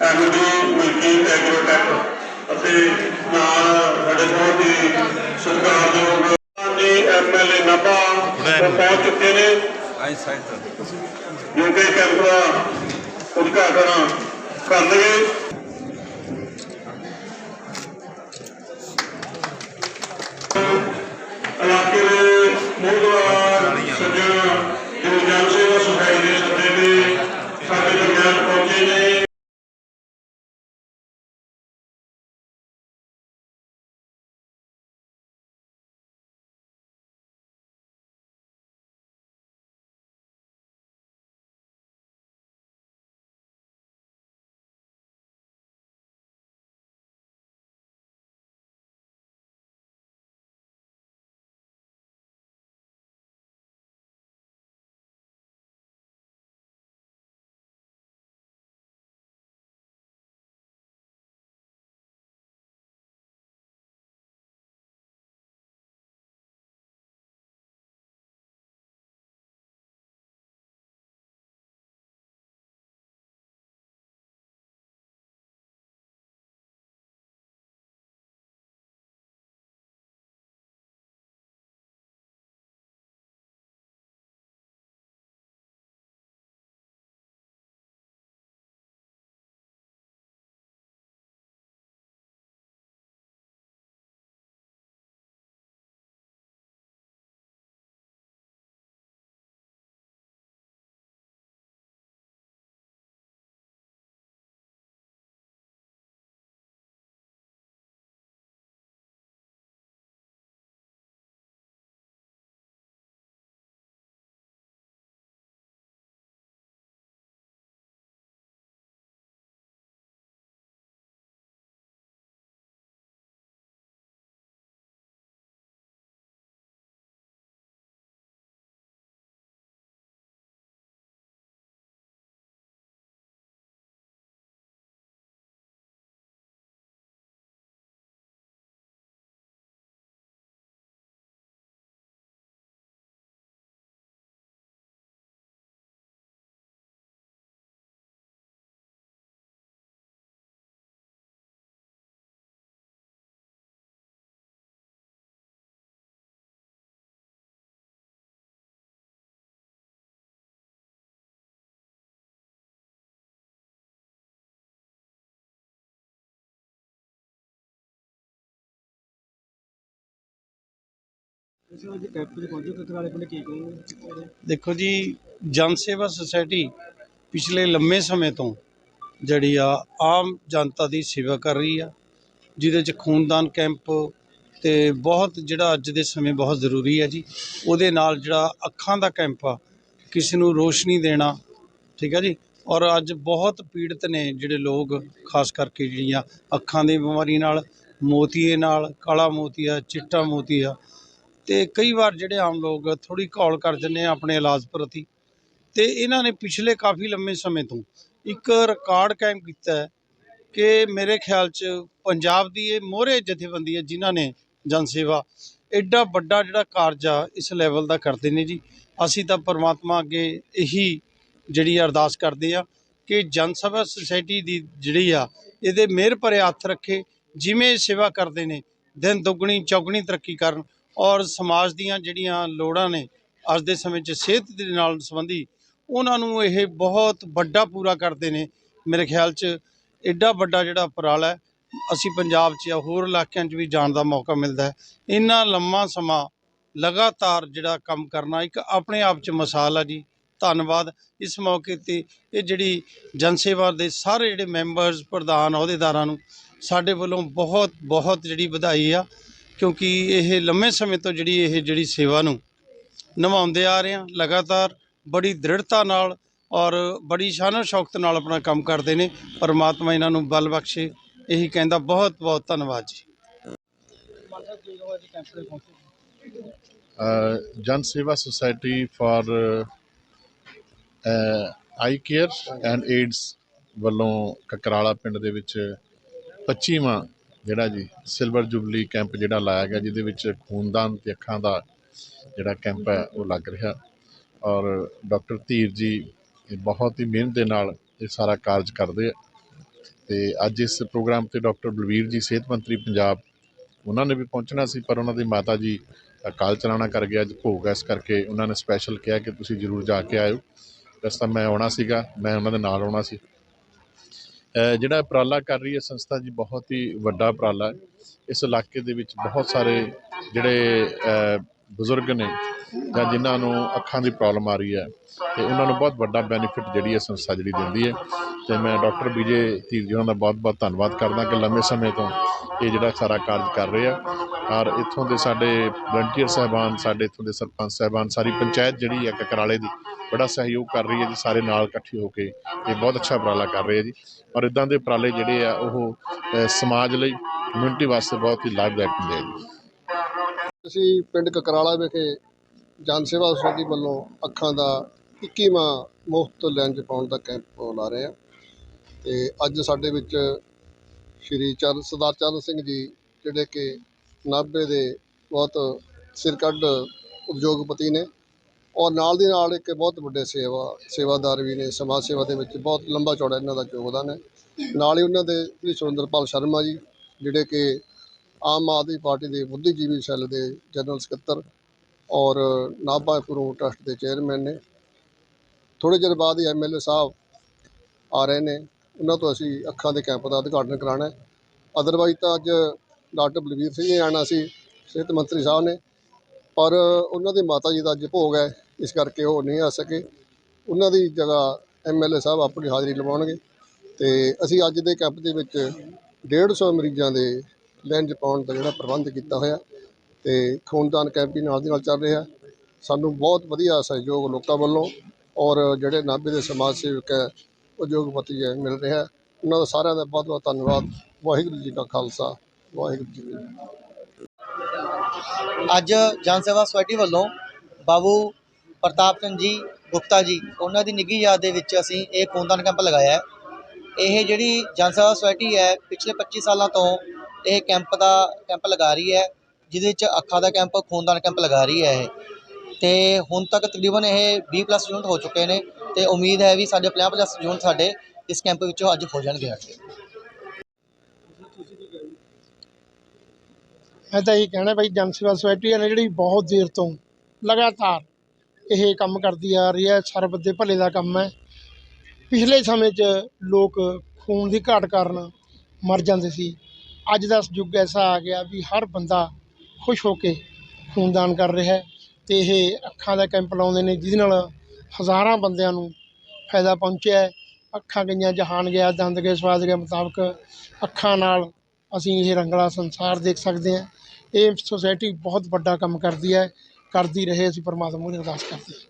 ਜੀ ਐਗਰੋਟੈਕ ਅਤੇ ਨਾਲ ਸਾਡੇ ਬਹੁਤ ਹੀ ਸਤਿਕਾਰਯੋਗ ਜੀ ਐਮਐਲਏ ਨਾਭਾ ਉਹ ਪਹੁੰਚ ਚੁੱਕੇ ਨੇ। ਆਈ ਸਾਈਡ ਤੋਂ। ਜੋ ਕਿ ਕੈਂਪ ਦਾ ਉਦਘਾਟਨ ਕਰਨਗੇ। ਦੇਖੋ ਜੀ, ਜਨ ਸੇਵਾ ਸੁਸਾਇਟੀ ਪਿਛਲੇ ਲੰਮੇ ਸਮੇਂ ਤੋਂ ਜਿਹੜੀ ਆ, ਆਮ ਜਨਤਾ ਦੀ ਸੇਵਾ ਕਰ ਰਹੀ ਆ, ਜਿਹਦੇ ਚ ਖੂਨਦਾਨ ਕੈਂਪ ਤੇ ਬਹੁਤ ਜਿਹੜਾ ਅੱਜ ਦੇ ਸਮੇਂ ਬਹੁਤ ਜ਼ਰੂਰੀ ਹੈ ਜੀ। ਉਹਦੇ ਨਾਲ ਜਿਹੜਾ ਅੱਖਾਂ ਦਾ ਕੈਂਪ ਆ, ਕਿਸੇ ਨੂੰ ਰੋਸ਼ਨੀ ਦੇਣਾ, ਠੀਕ ਹੈ ਜੀ? ਔਰ ਅੱਜ ਬਹੁਤ ਪੀੜਤ ਨੇ ਜਿਹੜੇ ਲੋਕ, ਖਾਸ ਕਰਕੇ ਜਿਹੜੀਆਂ ਅੱਖਾਂ ਦੀ ਬਿਮਾਰੀ ਨਾਲ, ਮੋਤੀਏ ਨਾਲ, ਕਾਲਾ ਮੋਤੀਆ, ਚਿੱਟਾ ਮੋਤੀਆ ਤੇ ਕਈ ਵਾਰ ਜਿਹੜੇ ਆਮ ਲੋਕ ਥੋੜੀ ਘੋਲ ਕਰ ਦਿੰਦੇ ਆ ਆਪਣੇ ਇਲਾਜ ਪ੍ਰਤੀ ਤੇ ਇਹਨਾਂ ਨੇ ਪਿਛਲੇ ਕਾਫੀ ਲੰਮੇ ਸਮੇਂ ਤੋਂ ਇੱਕ ਰਿਕਾਰਡ ਕਾਇਮ ਕੀਤਾ ਹੈ ਕਿ ਮੇਰੇ ਖਿਆਲ 'ਚ ਪੰਜਾਬ ਦੀ ਇਹ ਮੋਹਰੇ ਜਥੇਬੰਦੀ ਹੈ ਜਿਨ੍ਹਾਂ ਨੇ ਜਨ ਸੇਵਾ ਐਡਾ ਵੱਡਾ ਜਿਹੜਾ ਕਾਰਜ ਆ ਇਸ ਲੈਵਲ ਦਾ ਕਰਦੇ ਨੇ ਜੀ। ਅਸੀਂ ਤਾਂ ਪਰਮਾਤਮਾ ਅੱਗੇ ਇਹੀ ਜਿਹੜੀ ਅਰਦਾਸ ਕਰਦੇ ਆ ਕਿ ਜਨ ਸਭਾ ਸੁਸਾਇਟੀ ਦੀ ਜਿਹੜੀ ਆ ਇਹਦੇ ਮਿਹਰ ਭਰੇ ਹੱਥ ਰੱਖੇ, ਜਿਵੇਂ ਸੇਵਾ ਕਰਦੇ ਨੇ, ਦਿਨ ਦੁੱਗਣੀ, ਚੌਗਣੀ ਤਰੱਕੀ ਕਰਨ ਔਰ ਸਮਾਜ ਦੀਆਂ ਜਿਹੜੀਆਂ ਲੋੜਾਂ ਨੇ ਅੱਜ ਦੇ ਸਮੇਂ 'ਚ ਸਿਹਤ ਦੇ ਨਾਲ ਸੰਬੰਧੀ ਉਹਨਾਂ ਨੂੰ ਇਹ ਬਹੁਤ ਵੱਡਾ ਪੂਰਾ ਕਰਦੇ ਨੇ ਮੇਰੇ ਖਿਆਲ 'ਚ ਐਡਾ ਵੱਡਾ ਜਿਹੜਾ ਉਪਰਾਲਾ ਅਸੀਂ ਪੰਜਾਬ 'ਚ ਜਾਂ ਹੋਰ ਇਲਾਕਿਆਂ 'ਚ ਵੀ ਜਾਣ ਦਾ ਮੌਕਾ ਮਿਲਦਾ ਹੈ। ਇੰਨਾ ਲੰਮਾ ਸਮਾਂ ਲਗਾਤਾਰ ਜਿਹੜਾ ਕੰਮ ਕਰਨਾ ਇੱਕ ਆਪਣੇ ਆਪ 'ਚ ਮਿਸਾਲ ਆ ਜੀ, ਧੰਨਵਾਦ। ਇਸ ਮੌਕੇ ਤੇ ਇਹ ਜਿਹੜੀ ਜਨਸੇਵਾ ਦੇ ਸਾਰੇ ਜਿਹੜੇ ਮੈਂਬਰਸ, ਪ੍ਰਧਾਨ ਅਹੁਦੇਦਾਰਾਂ ਨੂੰ ਸਾਡੇ ਵੱਲੋਂ ਬਹੁਤ ਬਹੁਤ ਜਿਹੜੀ ਵਧਾਈ ਆ। ਕਿਉਂਕਿ ਇਹ ਲੰਮੇ ਸਮੇਂ ਤੋਂ ਜਿਹੜੀ ਇਹ ਜਿਹੜੀ ਸੇਵਾ ਨੂੰ ਨਿਭਾਉਂਦੇ ਆ ਰਹੇ ਆ, ਲਗਾਤਾਰ ਬੜੀ ਦ੍ਰਿੜਤਾ ਨਾਲ ਔਰ ਬੜੀ ਸ਼ਾਨੋ ਸ਼ੌਕਤ ਨਾਲ ਆਪਣਾ ਕੰਮ ਕਰਦੇ ਨੇ। ਪਰਮਾਤਮਾ ਇਹਨਾਂ ਨੂੰ ਬਲ ਬਖਸ਼ੇ, ਇਹੀ ਕਹਿੰਦਾ ਬਹੁਤ ਬਹੁਤ ਧੰਨਵਾਦ ਜੀ। ਜਨ ਸੇਵਾ ਸੁਸਾਇਟੀ ਕਹੋ ਆਈ ਕੇਅਰ ਐਂਡ ਏਡਸ ਵੱਲੋਂ ਕਕਰਾਲਾ ਪਿੰਡ ਦੇ ਵਿੱਚ 25ਵਾਂ ਜਿਹੜਾ ਜੀ ਸਿਲਵਰ ਜੁਬਲੀ ਕੈਂਪ ਜਿਹੜਾ ਲਾਇਆ ਗਿਆ, ਜਿਹਦੇ ਵਿੱਚ ਖੂਨਦਾਨ ਤੇ ਅੱਖਾਂ ਦਾ ਜਿਹੜਾ ਕੈਂਪ ਹੈ, ਉਹ ਲੱਗ ਰਿਹਾ। ਔਰ ਡਾਕਟਰ ਧੀਰ ਜੀ ਇਹ ਬਹੁਤ ਹੀ ਮਿਹਨਤ ਦੇ ਨਾਲ ਇਹ ਸਾਰਾ ਕਾਰਜ ਕਰਦੇ ਆ। ਤੇ ਅੱਜ ਇਸ ਪ੍ਰੋਗਰਾਮ ਤੇ ਡਾਕਟਰ ਬਲਵੀਰ ਜੀ, ਸਿਹਤ ਮੰਤਰੀ ਪੰਜਾਬ, ਉਹਨਾਂ ਨੇ ਵੀ ਪਹੁੰਚਣਾ ਸੀ, ਪਰ ਉਹਨਾਂ ਦੀ ਮਾਤਾ ਜੀ ਅਕਾਲ ਚਲਾਣਾ ਕਰ ਗਿਆ ਅੱਜ ਭੋਗ ਹੈ, ਇਸ ਕਰਕੇ ਉਹਨਾਂ ਨੇ ਸਪੈਸ਼ਲ ਕਿਹਾ ਕਿ ਤੁਸੀਂ ਜ਼ਰੂਰ ਜਾ ਕੇ ਆਇਓ। ਵੈਸੇ ਤਾਂ ਮੈਂ ਆਉਣਾ ਸੀਗਾ, ਮੈਂ ਉਹਨਾਂ ਦੇ ਨਾਲ ਆਉਣਾ ਸੀ। ਜਿਹੜਾ ਉਪਰਾਲਾ ਕਰ ਰਹੀ ਹੈ ਸੰਸਥਾ ਜੀ, ਬਹੁਤ ਹੀ ਵੱਡਾ ਉਪਰਾਲਾ ਹੈ। ਇਸ ਇਲਾਕੇ ਦੇ ਵਿੱਚ ਬਹੁਤ ਸਾਰੇ ਜਿਹੜੇ ਬਜ਼ੁਰਗ ਨੇ ਜਾਂ ਜਿਨ੍ਹਾਂ ਨੂੰ ਅੱਖਾਂ ਦੀ ਪ੍ਰੋਬਲਮ ਆ ਰਹੀ ਹੈ, ਤੇ ਉਹਨਾਂ ਨੂੰ ਬਹੁਤ ਵੱਡਾ ਬੈਨੀਫਿਟ ਜਿਹੜੀ ਹੈ ਸੰਸਥਾ ਜਿਹੜੀ ਦਿੰਦੀ ਹੈ। ਤੇ ਮੈਂ ਡਾਕਟਰ ਵਿਜੇ ਧੀਰ ਜੀ ਉਹਨਾਂ ਦਾ ਬਹੁਤ ਬਹੁਤ ਧੰਨਵਾਦ ਕਰਦਾ ਕਿ ਲੰਮੇ ਸਮੇਂ ਤੋਂ ਇਹ ਜਿਹੜਾ ਸਾਰਾ ਕਾਰਜ ਕਰ ਰਹੇ ਆ। ਔਰ ਇੱਥੋਂ ਦੇ ਸਾਡੇ ਵਲੰਟੀਅਰ ਸਾਹਿਬਾਨ, ਸਾਡੇ ਇੱਥੋਂ ਦੇ ਸਰਪੰਚ ਸਾਹਿਬਾਨ, ਸਾਰੀ ਪੰਚਾਇਤ ਜਿਹੜੀ ਹੈ ਕਕਰਾਲੇ ਦੀ ਬੜਾ ਸਹਿਯੋਗ ਕਰ ਰਹੀ ਹੈ ਜੀ, ਸਾਰੇ ਨਾਲ ਇਕੱਠੇ ਹੋ ਕੇ ਇਹ ਬਹੁਤ ਅੱਛਾ ਉਪਰਾਲਾ ਕਰ ਰਹੇ ਆ ਜੀ। ਔਰ ਇਦਾਂ ਦੇ ਉਪਰਾਲੇ ਜਿਹੜੇ ਆ ਉਹ ਸਮਾਜ ਲਈ ਕਮਿਊਨਿਟੀ ਵਾਸਤੇ ਬਹੁਤ ਹੀ ਲਾਭਦਾਇਕ ਹੁੰਦੇ ਆ ਜੀ। ਅਸੀਂ ਪਿੰਡ ਕਕਰਾਲਾ ਵਿਖੇ ਜਨ ਸੇਵਾ ਸੁਸਾਇਟੀ ਵੱਲੋਂ ਅੱਖਾਂ ਦਾ 21ਵਾਂ ਮੁਫਤ ਲੈਂਜ ਪਾਉਣ ਦਾ ਕੈਂਪ ਲਾ ਰਹੇ ਹਾਂ। ਤੇ ਅੱਜ ਸਾਡੇ ਵਿੱਚ ਸ਼੍ਰੀ ਚਰਨ, ਸਰਦਾਰ ਚਰਨ ਸਿੰਘ ਜੀ, ਜਿਹੜੇ ਕਿ ਨਾਭੇ ਦੇ ਬਹੁਤ ਸਿਰਕੱਢ ਉਦਯੋਗਪਤੀ ਨੇ ਔਰ ਨਾਲ ਦੀ ਨਾਲ ਇੱਕ ਬਹੁਤ ਵੱਡੇ ਸੇਵਾ, ਸੇਵਾਦਾਰ ਵੀ ਨੇ, ਸਮਾਜ ਸੇਵਾ ਦੇ ਵਿੱਚ ਬਹੁਤ ਲੰਬਾ ਚੌੜਾ ਇਹਨਾਂ ਦਾ ਯੋਗਦਾਨ ਹੈ। ਨਾਲ ਹੀ ਉਹਨਾਂ ਦੇ ਸ੍ਰੀ ਸੁਰਿੰਦਰਪਾਲ ਸ਼ਰਮਾ ਜੀ, ਜਿਹੜੇ ਕਿ ਆਮ ਆਦਮੀ ਪਾਰਟੀ ਦੇ ਬੁੱਧੀਜੀਵੀ ਸੈੱਲ ਦੇ ਜਨਰਲ ਸਕੱਤਰ ਔਰ ਨਾਭਾ ਗੁਰੂ ਟਰਸਟ ਦੇ ਚੇਅਰਮੈਨ ਨੇ। ਥੋੜ੍ਹੇ ਚਿਰ ਬਾਅਦ ਹੀ ਐਮਐਲਏ ਸਾਹਿਬ ਆ ਰਹੇ ਨੇ। ਉਹਨਾਂ ਤੋਂ ਅਸੀਂ ਅੱਖਾਂ ਦੇ ਕੈਂਪ ਦਾ ਉਦਘਾਟਨ ਕਰਾਉਣਾ ਹੈ। ਅਦਰਵਾਈਜ਼ ਤਾਂ ਅੱਜ ਡਾਕਟਰ ਬਲਵੀਰ ਸਿੰਘ ਨੇ ਆਉਣਾ ਸੀ, ਸਿਹਤ ਮੰਤਰੀ ਸਾਹਿਬ ਨੇ। ਪਰ ਉਹਨਾਂ ਦੇ ਮਾਤਾ ਜੀ ਦਾ ਅੱਜ ਭੋਗ ਹੈ, ਇਸ ਕਰਕੇ ਉਹ ਨਹੀਂ ਆ ਸਕੇ। ਉਹਨਾਂ ਦੀ ਜਗ੍ਹਾ ਐਮਐਲਏ ਸਾਹਿਬ ਆਪਣੀ ਹਾਜ਼ਰੀ ਲਵਾਉਣਗੇ। ਤੇ ਅਸੀਂ ਅੱਜ ਦੇ ਕੈਂਪ ਦੇ ਵਿੱਚ 150 ਮਰੀਜ਼ਾਂ ਦੇ ਲੈਂਜ ਪਾਉਣ ਦਾ ਜਿਹੜਾ ਪ੍ਰਬੰਧ ਕੀਤਾ ਹੋਇਆ ਤੇ ਖੂਨਦਾਨ ਕੈਂਪ ਵੀ ਨਾਲ ਦੀ ਨਾਲ ਚੱਲ ਰਿਹਾ। ਸਾਨੂੰ ਬਹੁਤ ਵਧੀਆ ਸਹਿਯੋਗ ਲੋਕਾਂ ਵੱਲੋਂ ਔਰ ਜਿਹੜੇ ਨਾਭੇ ਦੇ ਸਮਾਜ ਸੇਵਕ ਹੈ, ਉਦਯੋਗਪਤੀ ਹੈ, ਮਿਲ ਰਿਹਾ ਉਹਨਾਂ ਦਾ ਸਾਰਿਆਂ ਦਾ ਬਹੁਤ ਬਹੁਤ ਧੰਨਵਾਦ। ਵਾਹਿਗੁਰੂ ਜੀ ਕਾ ਖਾਲਸਾ, ਵਾਹਿਗੁਰੂ ਜੀ ਅੱਜ ਜਨ ਸੇਵਾ ਸੁਸਾਇਟੀ ਵੱਲੋਂ ਬਾਬੂ ਪ੍ਰਤਾਪ ਸਿੰਘ ਜੀ, ਗੁਪਤਾ ਜੀ, ਉਹਨਾਂ ਦੀ ਨਿੱਘੀ ਯਾਦ ਦੇ ਵਿੱਚ ਅਸੀਂ ਇਹ ਖੂਨਦਾਨ ਕੈਂਪ ਲਗਾਇਆ ਹੈ। ਇਹ ਜਿਹੜੀ ਜਨ ਸੇਵਾ ਸੁਸਾਇਟੀ ਹੈ, ਪਿਛਲੇ 25 ਸਾਲਾਂ ਤੋਂ ਇਹ ਕੈਂਪ ਦਾ ਕੈਂਪ ਲਗਾ ਰਹੀ ਹੈ, ਜਿਹਦੇ ਵਿੱਚ ਅੱਖਾਂ ਦਾ ਕੈਂਪ, ਖੂਨਦਾਨ ਕੈਂਪ ਲਗਾ ਰਹੀ ਹੈ ਇਹ। ਤੇ ਹੁਣ ਤੱਕ ਤਕਰੀਬਨ ਇਹ 20 ਪਲੱਸ ਯੂਨਿਟ ਹੋ ਚੁੱਕੇ ਨੇ ਤੇ ਉਮੀਦ ਹੈ ਵੀ ਸਾਡੇ 50 ਪਲੱਸ ਯੂਨਿਟ ਸਾਡੇ ਇਸ ਕੈਂਪ ਵਿੱਚੋਂ ਅੱਜ ਹੋ ਜਾਣਗੇ ਅੱਗੇ ਮੈਂ ਤਾਂ ਇਹ ਕਹਿਣਾ ਭਾਈ ਜਨ ਸੇਵਾ ਸੁਸਾਇਟੀ ਹੈ ਨਾ ਜਿਹੜੀ ਬਹੁਤ ਦੇਰ ਤੋਂ ਲਗਾਤਾਰ ਇਹ ਕੰਮ ਕਰਦੀ ਆ ਰਹੀ ਹੈ ਸਰਬਤ ਦੇ ਭਲੇ ਦਾ ਕੰਮ ਹੈ। ਪਿਛਲੇ ਸਮੇਂ 'ਚ ਲੋਕ ਖੂਨ ਦੀ ਘਾਟ ਕਾਰਨ ਮਰ ਜਾਂਦੇ ਸੀ। ਅੱਜ ਦਾ ਯੁੱਗ ਐਸਾ ਆ ਗਿਆ ਵੀ ਹਰ ਬੰਦਾ ਖੁਸ਼ ਹੋ ਕੇ ਖੂਨਦਾਨ ਕਰ ਰਿਹਾ ਹੈ ਤੇ ਇਹ ਅੱਖਾਂ ਦਾ ਕੈਂਪ ਲਾਉਂਦੇ ਨੇ, ਜਿਹਦੇ ਨਾਲ ਹਜ਼ਾਰਾਂ ਬੰਦਿਆਂ ਨੂੰ ਫਾਇਦਾ ਪਹੁੰਚਿਆ ਅੱਖਾਂ ਗਈਆਂ ਜਹਾਨ ਗਿਆ, ਦੰਦ ਗਏ, ਸਵਾਦ ਗਿਆ ਮੁਤਾਬਕ ਅੱਖਾਂ ਨਾਲ ਅਸੀਂ ਇਹ ਰੰਗਲਾ ਸੰਸਾਰ ਦੇਖ ਸਕਦੇ ਹਾਂ। ਇਹ ਸੁਸਾਇਟੀ ਬਹੁਤ ਵੱਡਾ ਕੰਮ ਕਰਦੀ ਹੈ, ਕਰਦੀ ਰਹੇ, ਅਸੀਂ ਪਰਮਾਤਮਾ ਨੂੰ ਅਰਦਾਸ ਕਰਦੇ ਹਾਂ।